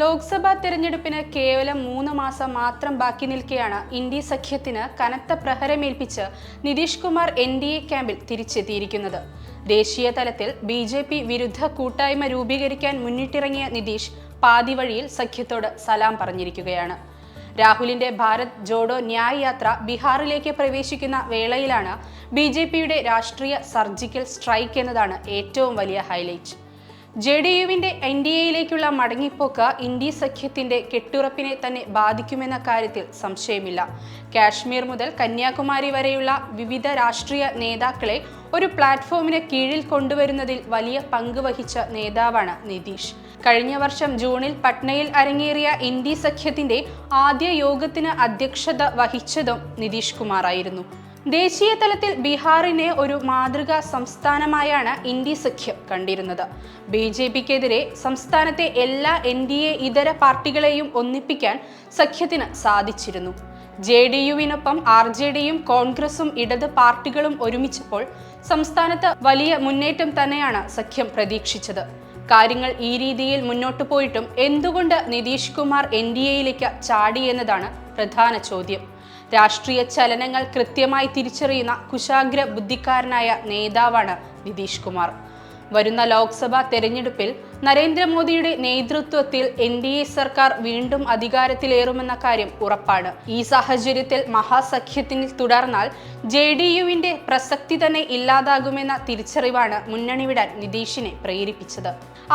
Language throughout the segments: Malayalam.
ലോക്സഭാ തെരഞ്ഞെടുപ്പിന് കേവലം മൂന്ന് മാസം മാത്രം ബാക്കി നിൽക്കെയാണ് ഇന്ത്യ സഖ്യത്തിന് കനത്ത പ്രഹരമേൽപ്പിച്ച് Nitish Kumar N D A ക്യാമ്പിൽ തിരിച്ചെത്തിയിരിക്കുന്നത്. ദേശീയ തലത്തിൽ ബി ജെ പി വിരുദ്ധ കൂട്ടായ്മ രൂപീകരിക്കാൻ മുന്നിട്ടിറങ്ങിയ നിതീഷ് പാതിവഴിയിൽ സഖ്യത്തോട് സലാം പറഞ്ഞിരിക്കുകയാണ്. രാഹുലിന്റെ ഭാരത് ജോഡോ ന്യായ് യാത്ര ബീഹാറിലേക്ക് പ്രവേശിക്കുന്ന വേളയിലാണ് ബി രാഷ്ട്രീയ സർജിക്കൽ സ്ട്രൈക്ക് എന്നതാണ് ഏറ്റവും വലിയ ഹൈലൈറ്റ്. ജെ ഡി യുവിന്റെ എൻ ഡി എയിലേക്കുള്ള മടങ്ങിപ്പോക്ക് ഇന്ത്യ സഖ്യത്തിന്റെ കെട്ടുറപ്പിനെ തന്നെ ബാധിക്കുമെന്ന കാര്യത്തിൽ സംശയമില്ല. കാശ്മീർ മുതൽ കന്യാകുമാരി വരെയുള്ള വിവിധ രാഷ്ട്രീയ നേതാക്കളെ ഒരു പ്ലാറ്റ്ഫോമിന് കീഴിൽ കൊണ്ടുവരുന്നതിൽ വലിയ പങ്ക് വഹിച്ച നേതാവാണ് നിതീഷ്. കഴിഞ്ഞ വർഷം ജൂണിൽ പട്നയിൽ അരങ്ങേറിയ ഇന്ത്യ സഖ്യത്തിന്റെ ആദ്യ യോഗത്തിന് അധ്യക്ഷത വഹിച്ചതും നിതീഷ് കുമാറായിരുന്നു. ദേശീയ തലത്തിൽ ബീഹാറിനെ ഒരു മാതൃകാ സംസ്ഥാനമായാണ് ഇന്ത്യ സഖ്യം കണ്ടിരുന്നത്. ബി ജെ പിക്കെതിരെ സംസ്ഥാനത്തെ എല്ലാ എൻ ഡി എ ഇതര പാർട്ടികളെയും ഒന്നിപ്പിക്കാൻ സഖ്യത്തിന് സാധിച്ചിരുന്നു. ജെ ഡി യുവിനൊപ്പം ആർ ജെ ഡിയും കോൺഗ്രസും ഇടത് പാർട്ടികളും ഒരുമിച്ചപ്പോൾ സംസ്ഥാനത്ത് വലിയ മുന്നേറ്റം തന്നെയാണ് സഖ്യം പ്രതീക്ഷിച്ചത്. കാര്യങ്ങൾ ഈ രീതിയിൽ മുന്നോട്ടു പോയിട്ടും എന്തുകൊണ്ട് നിതീഷ് കുമാർ എൻ ഡി എയിലേക്ക് ചാടി എന്നതാണ് പ്രധാന ചോദ്യം. രാഷ്ട്രീയ ചലനങ്ങൾ കൃത്യമായി തിരിച്ചറിയുന്ന കുശാഗ്ര ബുദ്ധിക്കാരനായ നേതാവാണ് നിതീഷ് കുമാർ. വരുന്ന ലോക്സഭാ തെരഞ്ഞെടുപ്പിൽ നരേന്ദ്രമോദിയുടെ നേതൃത്വത്തിൽ എൻ ഡി എ സർക്കാർ വീണ്ടും അധികാരത്തിലേറുമെന്ന കാര്യം ഉറപ്പാണ്. ഈ സാഹചര്യത്തിൽ മഹാസഖ്യത്തിൽ തുടർന്നാൽ ജെ ഡി യുവിന്റെ പ്രസക്തി തന്നെ ഇല്ലാതാകുമെന്ന തിരിച്ചറിവാണ് മുന്നണി വിടാൻ നിതീഷിനെ പ്രേരിപ്പിച്ചത്.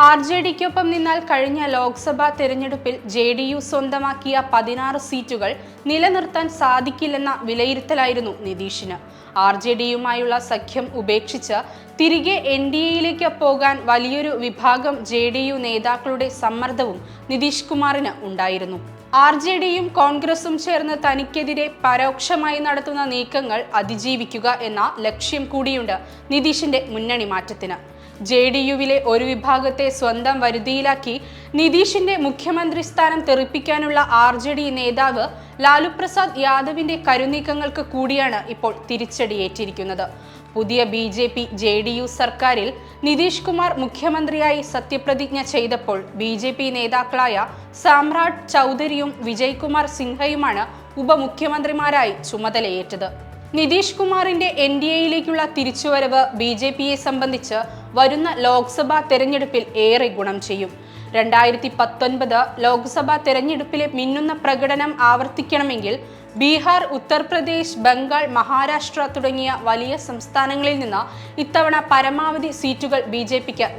ആർ ജെ ഡിക്കൊപ്പം നിന്നാൽ കഴിഞ്ഞ ലോക്സഭാ തെരഞ്ഞെടുപ്പിൽ ജെ ഡി യു സ്വന്തമാക്കിയ പതിനാറ് സീറ്റുകൾ നിലനിർത്താൻ സാധിക്കില്ലെന്ന വിലയിരുത്തലായിരുന്നു നിതീഷിന്. ആർ ജെ ഡിയുമായുള്ള സഖ്യം ഉപേക്ഷിച്ച് തിരികെ എൻ ഡി എയിലേക്ക് പോകാൻ വലിയൊരു വിഭാഗം ജെ ഡി യു നേതാക്കളുടെ സമ്മർദ്ദവും നിതീഷ് കുമാറിന് ഉണ്ടായിരുന്നു. ആർ ജെ ഡിയും കോൺഗ്രസും ചേർന്ന് തനിക്കെതിരെ പരോക്ഷമായി നടത്തുന്ന നീക്കങ്ങൾ അതിജീവിക്കുക എന്ന ലക്ഷ്യം കൂടിയുണ്ട് നിതീഷിന്റെ മുന്നണി മാറ്റത്തിന്. ജെ ഡി യുവിലെ ഒരു വിഭാഗത്തെ സ്വന്തം വരുതിയിലാക്കി നിതീഷിന്റെ മുഖ്യമന്ത്രി സ്ഥാനം തെറിപ്പിക്കാനുള്ള ആർ ജെ ഡി നേതാവ് ലാലു പ്രസാദ് യാദവിന്റെ കരുനീക്കങ്ങൾക്ക് കൂടിയാണ് ഇപ്പോൾ തിരിച്ചടിയേറ്റിരിക്കുന്നത്. പുതിയ B J P J D U സർക്കാരിൽ നിതീഷ് കുമാർ മുഖ്യമന്ത്രിയായി സത്യപ്രതിജ്ഞ ചെയ്തപ്പോൾ ബി ജെ പി നേതാക്കളായ സാമ്രാട്ട് ചൗധരിയും വിജയ് കുമാർ സിൻഹയുമാണ് ഉപമുഖ്യമന്ത്രിമാരായി ചുമതലയേറ്റത്. നിതീഷ് കുമാറിന്റെ എൻ ഡി എയിലേക്കുള്ള തിരിച്ചുവരവ് ബി ജെ പിയെ സംബന്ധിച്ച് വരുന്ന ലോക്സഭാ തെരഞ്ഞെടുപ്പിൽ ഏറെ ഗുണം ചെയ്യും. രണ്ടായിരത്തി പത്തൊൻപത് ലോക്സഭാ തെരഞ്ഞെടുപ്പിലെ മിന്നുന്ന പ്രകടനം ആവർത്തിക്കണമെങ്കിൽ ബീഹാർ ഉത്തർപ്രദേശ് ബംഗാൾ മഹാരാഷ്ട്ര തുടങ്ങിയ വലിയ സംസ്ഥാനങ്ങളിൽ നിന്ന് ഇത്തവണ പരമാവധി സീറ്റുകൾ ബി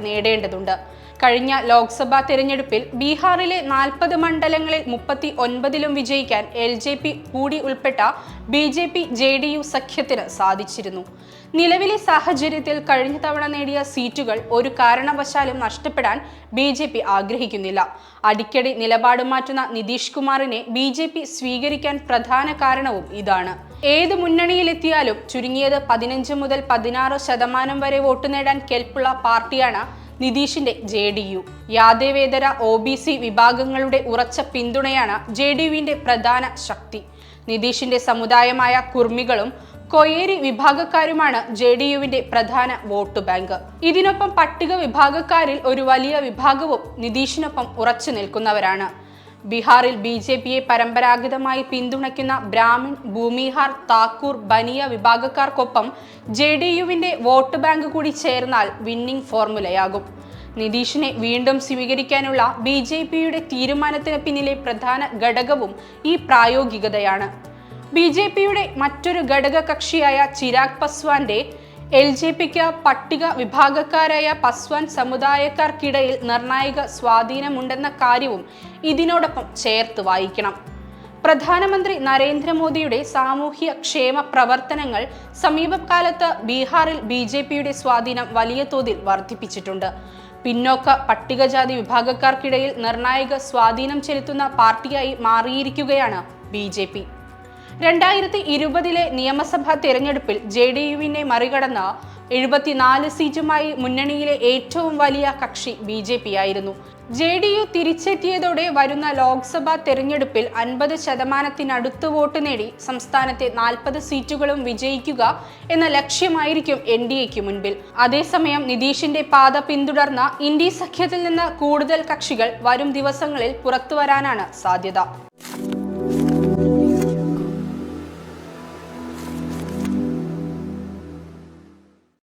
നേടേണ്ടതുണ്ട്. കഴിഞ്ഞ ലോക്സഭാ തെരഞ്ഞെടുപ്പിൽ ബീഹാറിലെ നാൽപ്പത് മണ്ഡലങ്ങളിൽ മുപ്പത്തി ഒൻപതിലും വിജയിക്കാൻ എൽ ജെ പി കൂടി ഉൾപ്പെട്ട B J P J D U സഖ്യത്തിന് സാധിച്ചിരുന്നു. നിലവിലെ സാഹചര്യത്തിൽ കഴിഞ്ഞ തവണ നേടിയ സീറ്റുകൾ ഒരു കാരണവശാലും നഷ്ടപ്പെടാൻ ബി ജെ പി ആഗ്രഹിക്കുന്നില്ല. അടിക്കടി നിലപാട് മാറ്റുന്ന നിതീഷ് കുമാറിനെ ബി ജെ പി സ്വീകരിക്കാൻ പ്രധാന കാരണവും ഇതാണ്. ഏത് മുന്നണിയിലെത്തിയാലും ചുരുങ്ങിയത് പതിനഞ്ച് മുതൽ പതിനാറ് ശതമാനം വരെ വോട്ട് നേടാൻ കെൽപ്പുള്ള പാർട്ടിയാണ് നിതീഷിന്റെ ജെ ഡി യു. യാദവേതര ഒ ബി സി വിഭാഗങ്ങളുടെ ഉറച്ച പിന്തുണയാണ് ജെ ഡി യുവിന്റെ പ്രധാന ശക്തി. നിതീഷിന്റെ സമുദായമായ കുർമികളും കൊയേരി വിഭാഗക്കാരുമാണ് ജെ ഡി യുവിന്റെ പ്രധാന വോട്ട് ബാങ്ക്. ഇതിനൊപ്പം പട്ടിക വിഭാഗക്കാരിൽ ഒരു വലിയ വിഭാഗവും നിതീഷിനൊപ്പം ഉറച്ചു നിൽക്കുന്നവരാണ്. ബീഹാറിൽ ബി ജെ പിയെ പരമ്പരാഗതമായി പിന്തുണയ്ക്കുന്ന ബ്രാഹ്മിൺ ഭൂമിഹാർ താക്കൂർ ബനിയ വിഭാഗക്കാർക്കൊപ്പം ജെ ഡി യുവിന്റെ വോട്ട് ബാങ്ക് കൂടി ചേർന്നാൽ വിന്നിംഗ് ഫോർമുലയാകും. നിതീഷിനെ വീണ്ടും സ്വീകരിക്കാനുള്ള ബി ജെ പിയുടെ തീരുമാനത്തിന് പിന്നിലെ പ്രധാന ഘടകവും ഈ പ്രായോഗികതയാണ്. ബി ജെ പിയുടെ മറ്റൊരു ഘടക കക്ഷിയായ ചിരാഗ് പസ്വാന്റെ എൽ ജെ പിക്ക് പട്ടിക വിഭാഗക്കാരായ പസ്വാൻ സമുദായക്കാർക്കിടയിൽ നിർണായക സ്വാധീനമുണ്ടെന്ന കാര്യവും ഇതിനോടൊപ്പം ചേർത്ത് വായിക്കണം. പ്രധാനമന്ത്രി നരേന്ദ്രമോദിയുടെ സാമൂഹ്യ ക്ഷേമ പ്രവർത്തനങ്ങൾ സമീപകാലത്ത് ബീഹാറിൽ ബി ജെ പിയുടെ സ്വാധീനം വലിയ തോതിൽ വർദ്ധിപ്പിച്ചിട്ടുണ്ട്. പിന്നോക്ക പട്ടികജാതി വിഭാഗക്കാർക്കിടയിൽ നിർണായക സ്വാധീനം ചെലുത്തുന്ന പാർട്ടിയായി മാറിയിരിക്കുകയാണ് ബി രണ്ടായിരത്തി ഇരുപതിലെ നിയമസഭാ തെരഞ്ഞെടുപ്പിൽ ജെ ഡി യുവിനെ മറികടന്ന എഴുപത്തിനാല് സീറ്റുമായി മുന്നണിയിലെ ഏറ്റവും വലിയ കക്ഷി ബി ജെ പി ആയിരുന്നു ജെ ഡി യു തിരിച്ചെത്തിയതോടെ വരുന്ന ലോക്സഭാ തെരഞ്ഞെടുപ്പിൽ അൻപത് ശതമാനത്തിനടുത്ത് വോട്ട് നേടി സംസ്ഥാനത്തെ നാൽപ്പത് സീറ്റുകളും വിജയിക്കുക എന്ന ലക്ഷ്യമായിരിക്കും എൻ ഡി എക്ക് മുൻപിൽ. അതേസമയം നിതീഷിന്റെ പാത പിന്തുടർന്ന ഇന്ത്യ സഖ്യത്തിൽ നിന്ന് കൂടുതൽ കക്ഷികൾ വരും ദിവസങ്ങളിൽ പുറത്തുവരാനാണ് സാധ്യത.